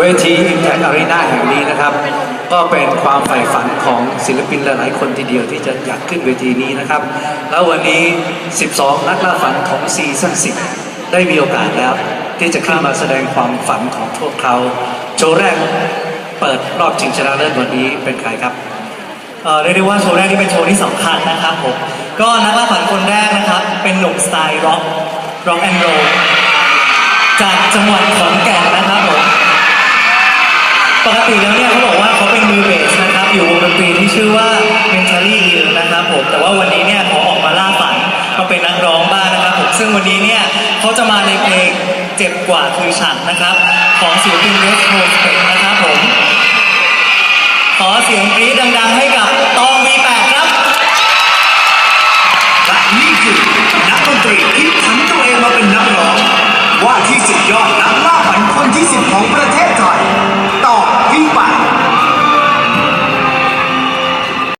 วที Impact Arena แห่งนี้นะครับ ก็เป็นความใฝ่ฝันของศิลปินหลายๆคนทีเดียวที่จะอยากขึ้นเวทีนี้นะครับ แล้ววันนี้ 12 นักล่าฝันของซีซั่น10 ได้มีโอกาสแล้ว ที่จะขึ้นมาแสดงความฝันของพวกเขา โชว์แรกเปิดรอบชิงชนะเลิศวันนี้เป็นใครครับเรียกได้ว่าโชว์แรกนี่เป็นโชว์ที่สำคัญนะครับผมก็นักล่าฝันคนแรกนะครับ เป็นหนุ่มสไตล์ร็อกร็อกแอนด์โรลจากจังหวัดขอนแก่นนะ ปกติแล้วเนี่ยเขาบอกว่าเขาเป็นมือเบสนะครับ อยู่วงดนตรีที่ชื่อว่า Mentally Ill นะครับผม แต่ว่าวันนี้เนี่ยขอออกมาล่าฝันมาเป็นนักร้องบ้างนะครับผมซึ่งวันนี้เนี่ยเขาจะมาในเพลงเจ็บกว่าคือฉันนะครับ ของศิลปินเวสโฮสเปนนะครับผม ขอเสียงปรี๊ดดัง ๆ ให้กับตองมีแปดครับและนี่คือนักดนตรีที่ทำตัวเองมาเป็นนักร้อง ว่าที่สุดยอดนักล่าฝันคนที่สิบของประเทศไทย